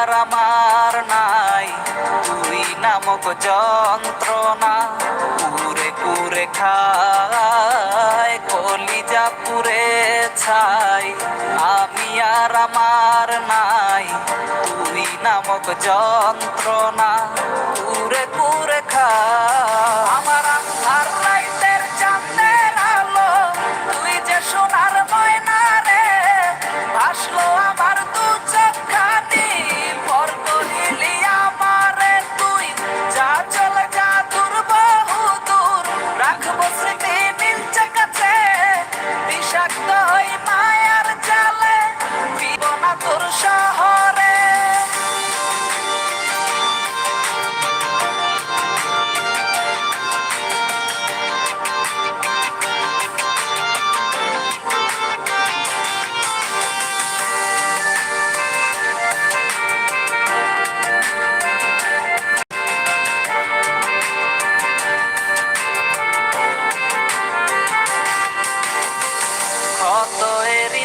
আর আমার নাই। তুই নামক যন্ত্রণা পুরে কুরে খায়, কলিজা পুরে ছাই আমি আর আমার নাই তুই নামক যন্ত্রণা পুরে পুরে খায়।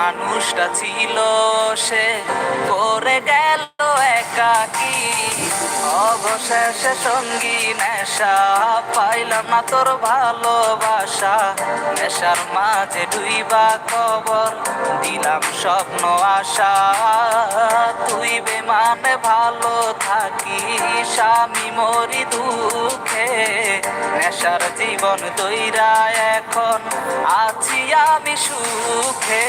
মানুষটা ছিল সে করে গেল একাকি। অবশেষে সঙ্গী নেশা পাইলাম না তোর ভালোবাসা। নেশার মাঝে ডুইবা কবর, দিলাম স্বপ্ন, আশা। তুই বেমানে ভালো থাকি স্বামী মরি দুঃখে। নেশার জীবন দইরা এখন আছি আমি সুখে।